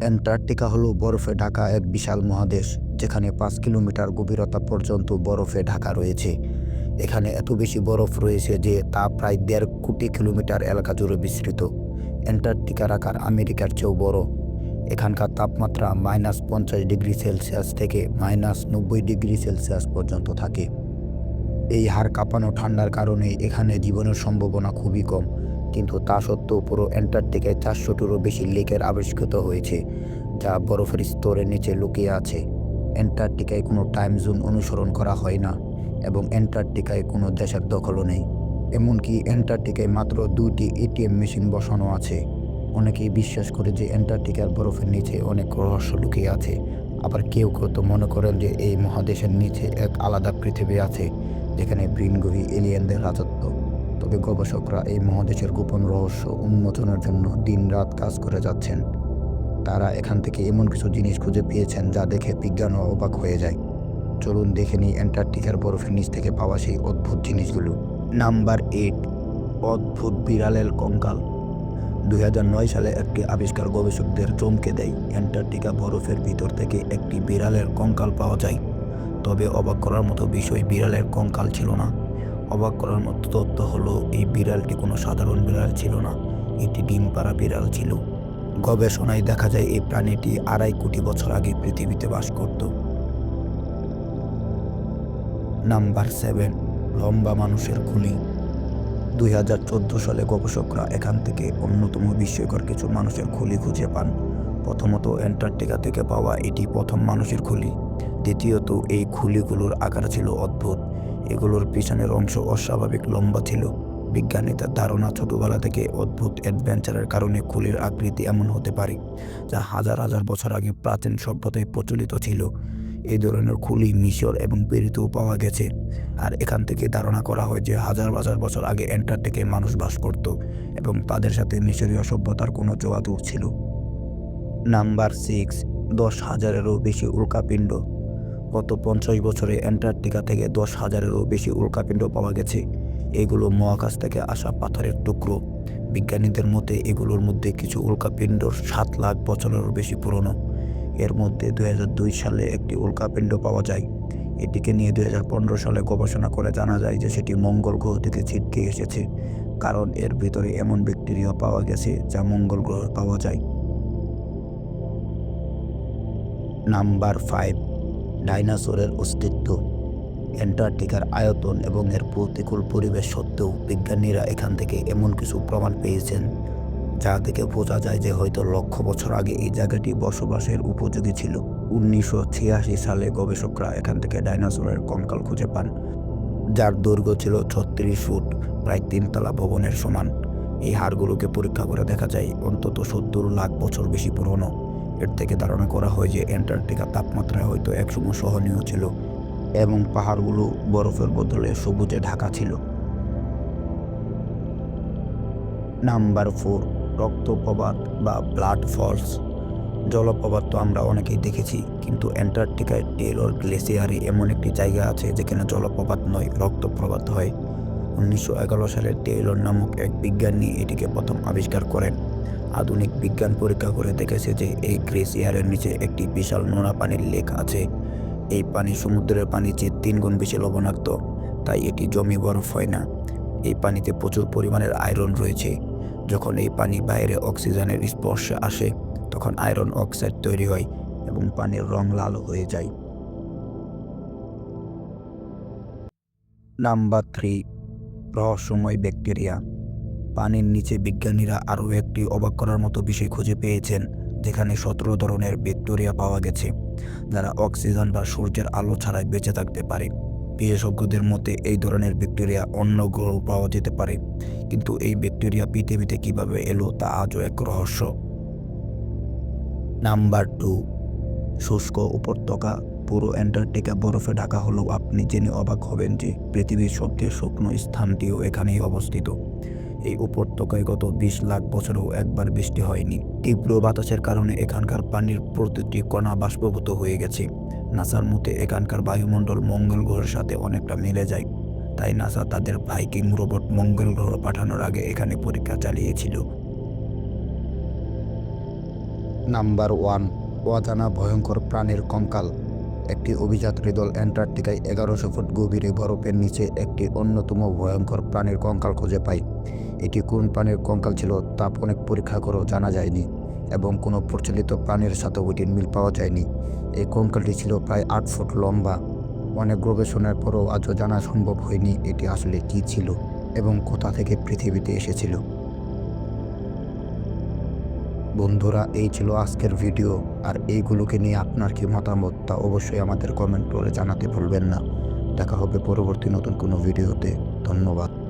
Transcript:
Antarctica হলো বরফে ঢাকা এক বিশাল মহাদেশ, যেখানে পাঁচ কিলোমিটার গভীরতা পর্যন্ত বরফে ঢাকা রয়েছে। এখানে এত বেশি বরফ রয়েছে যে তা প্রায় দেড় কোটি কিলোমিটার এলাকা জুড়ে বিস্তৃত। অ্যান্টার্কটিকার আকার আমেরিকার চেয়েও বড়। এখানকার তাপমাত্রা মাইনাস পঞ্চাশ ডিগ্রি সেলসিয়াস থেকে মাইনাস নব্বই ডিগ্রি সেলসিয়াস পর্যন্ত থাকে। এই হাড় কাঁপানো ঠান্ডার কারণে এখানে জীবনের সম্ভাবনা খুবই কম। কিন্তু তা সত্ত্বেও পুরো অ্যান্টার্কটিকায় চারশোটিরও বেশি লেকের আবিষ্কৃত হয়েছে, যা বরফের স্তরের নিচে লুকিয়ে আছে। অ্যান্টার্কটিকায় কোনো টাইম জোন অনুসরণ করা হয় না এবং অ্যান্টার্কটিকায় কোনো দেশের দখলও নেই। এমনকি অ্যান্টার্কটিকায় মাত্র দুইটি এটিএম মেশিন বসানো আছে। অনেকেই বিশ্বাস করে যে অ্যান্টার্কটিকার বরফের নিচে অনেক রহস্য লুকিয়ে আছে। আবার কেউ কেউ তো মনে করেন যে এই মহাদেশের নিচে এক আলাদা পৃথিবী আছে, যেখানে বৃনগহী এলিয়েনদের রাজত্ব। তবে গবেষকরা এই মহাদেশের গোপন রহস্য উন্মোচনের জন্য দিনরাত কাজ করে যাচ্ছেন। তারা এখান থেকে এমন কিছু জিনিস খুঁজে পেয়েছেন যা দেখে বিজ্ঞানও অবাক হয়ে যায়। চলুন দেখে নিই অ্যান্টার্কটিকার বরফের নিচ থেকে পাওয়া সেই অদ্ভুত জিনিসগুলো। নাম্বার এইট, অদ্ভুত বিড়ালের কঙ্কাল। দুই হাজার নয় সালে একটি আবিষ্কার গবেষকদের চমকে দেয়, অ্যান্টার্কটিকা বরফের ভিতর থেকে একটি বিড়ালের কঙ্কাল পাওয়া যায়। তবে অবাক করার মতো বিষয় বিড়ালের কঙ্কাল ছিল না। অবাক করার মতো তথ্য হলো, এই বিড়ালটি কোনো সাধারণ বিড়াল ছিল না, এটি ডিম পাড়া বিড়াল ছিল। গবেষণায় দেখা যায়, এই প্রাণীটি আড়াই কোটি বছর আগে পৃথিবীতে বাস করত। নাম্বার সেভেন, লম্বা মানুষের খুলি দুই হাজার চোদ্দ সালে গবেষকরা এখান থেকে অন্যতম বিস্ময়কর কিছু মানুষের খুলি খুঁজে পান। প্রথমত অ্যান্টার্কটিকা থেকে পাওয়া এটি প্রথম মানুষের খুলি। দ্বিতীয়ত, এই খুলিগুলোর আকার ছিল অদ্ভুত। এগুলোর পিছনের অংশ অস্বাভাবিক লম্বা ছিল। বিজ্ঞানী তার ধারণা ছোটবেলা থেকে অদ্ভুত অ্যাডভেঞ্চারের কারণে খুলির আকৃতি এমন হতে পারে, যা হাজার হাজার বছর আগে প্রাচীন সভ্যতায় প্রচলিত ছিল। এই ধরনের খুলি মিশর এবং পেরিতেও পাওয়া গেছে। আর এখান থেকে ধারণা করা হয় যে হাজার হাজার বছর আগে অ্যান্টার্কটিকায় মানুষ বাস করত এবং তাদের সাথে মিশরীয় সভ্যতার কোনো যোগাযোগ ছিল। নাম্বার সিক্স, দশ হাজারেরও বেশি উল্কাপিণ্ড। গত পঞ্চাশ বছরে অ্যান্টার্কটিকা থেকে দশ হাজারেরও বেশি উল্কাপিণ্ড পাওয়া গেছে। এগুলো মহাকাশ থেকে আসা পাথরের টুকরো। বিজ্ঞানীদের মতে এগুলোর মধ্যে কিছু উল্কাপিণ্ড সাত লাখ বছরেরও বেশি পুরনো। এর মধ্যে দু হাজার দুই সালে একটি উল্কাপিণ্ড পাওয়া যায়। এটিকে নিয়ে দুই হাজার পনেরো সালে গবেষণা করে জানা যায় যে সেটি মঙ্গল গ্রহ থেকে ছিটকে এসেছে, কারণ এর ভিতরে এমন ব্যাকটেরিয়া পাওয়া গেছে যা মঙ্গল গ্রহে পাওয়া যায়। নাম্বার ফাইভ ডাইনোসরের অস্তিত্ব, অ্যান্টার্কটিকার আয়তন এবং এর প্রতিকূল পরিবেশ সত্ত্বেও বিজ্ঞানীরা এখান থেকে এমন কিছু প্রমাণ পেয়েছেন, যা থেকে বোঝা যায় যে হয়তো লক্ষ বছর আগে এই জায়গাটি বসবাসের উপযোগী ছিল। উনিশশো ছিয়াশি সালে গবেষকরা এখান থেকে ডাইনোসরের কঙ্কাল খুঁজে পান, যার দৈর্ঘ্য ছিল ছত্রিশ ফুট, প্রায় তিনতলা ভবনের সমান। এই হাড়গুলোকে পরীক্ষা করে দেখা যায়, অন্তত সত্তর লাখ বছর বেশি পুরনো। এর থেকে ধারণা করা হয় যে অ্যান্টার্কটিকা তাপমাত্রায় হয়তো একসময় সহনীয় ছিল এবং পাহাড়গুলো বরফের বদলে সবুজে ঢাকা ছিল। নাম্বার ফোর, রক্তপ্রপাত বা ব্লাড ফলস। জলপ্রপাত তো আমরা অনেকেই দেখেছি, কিন্তু অ্যান্টার্কটিকায় টেলর গ্লেসিয়ারে এমন একটি জায়গা আছে যেখানে জলপ্রপাত নয়, রক্তপ্রপাত হয়। উনিশশো এগারো সালে টেইলর নামক এক বিজ্ঞানী এটিকে প্রথম আবিষ্কার করেন। আধুনিক বিজ্ঞান পরীক্ষা করে দেখেছে যে এই গ্লেসিয়ারের নিচে একটি বিশাল নোনা পানির লেক আছে। এই পানি সমুদ্রের পানির চেয়ে তিন গুণ বেশি লবণাক্ত, তাই এটি জমি বরফ হয় না। এই পানিতে প্রচুর পরিমাণের আয়রন রয়েছে। যখন এই পানি বাইরে অক্সিজেনের স্পর্শে আসে, তখন আয়রন অক্সাইড তৈরি হয় এবং পানির রং লাল হয়ে যায়। নাম্বার থ্রি, রহস্যময় ব্যাকটেরিয়া। পানির নিচে বিজ্ঞানীরা আরও একটি অবাক করার মতো বিষয় খুঁজে পেয়েছেন, যেখানে সতেরো ধরনের ব্যাকটেরিয়া পাওয়া গেছে, যারা অক্সিজেন বা সূর্যের আলো ছাড়াই বেঁচে থাকতে পারে। বিশেষজ্ঞদের মতে, এই ধরনের ব্যাকটেরিয়া অন্য গ্রহ পাওয়া যেতে পারে, কিন্তু এই ব্যাকটেরিয়া পৃথিবীতে কীভাবে এলো তা আজও এক রহস্য। নাম্বার টু, শুষ্ক উপত্যকা, পুরো অ্যান্টার্কটিকা বরফে ঢাকা হলেও আপনি জেনে অবাক হবেন যে পৃথিবীর সবচেয়ে শুকনো স্থানটিও এখানেই অবস্থিত। এই উপত্যকায় গত বিশ লাখ বছরেও একবার বৃষ্টি হয়নি। তীব্র বাতাসের কারণে এখানকার পানির প্রতিটি কণা বাষ্পভূত হয়ে গেছে। নাসার মতে, এখানকার বায়ুমণ্ডল মঙ্গল গ্রহের সাথে অনেকটা মিলে যায়। তাই নাসা তাদের ভাইকিং রোবট মঙ্গল গ্রহ পাঠানোর আগে এখানে পরীক্ষা চালিয়েছিল। নাম্বার ওয়ান, অজানা ভয়ঙ্কর প্রাণীর কঙ্কাল। একটি অভিযাত্রী দল অ্যান্টার্কটিকায় এগারোশো ফুট গভীরে বরফের নিচে একটি অন্যতম ভয়ঙ্কর প্রাণীর কঙ্কাল খুঁজে পায়। এটি কোন প্রাণীর কঙ্কাল ছিল তা অনেক পরীক্ষা করেও জানা যায়নি এবং কোনো প্রচলিত প্রাণীর সাথে ওইটির মিল পাওয়া যায়নি। এই কঙ্কালটি ছিল প্রায় আট ফুট লম্বা। অনেক গবেষণার পরও আজও জানা সম্ভব হয়নি এটি আসলে কী ছিল এবং কোথা থেকে পৃথিবীতে এসেছিল। বন্ধুরা, এই ছিল আজকের ভিডিও। আর এইগুলোকে নিয়ে আপনার কি মতামত তা অবশ্যই আমাদের কমেন্ট করে জানাতে ভুলবেন না। দেখা হবে পরবর্তী নতুন কোনো ভিডিওতে। ধন্যবাদ।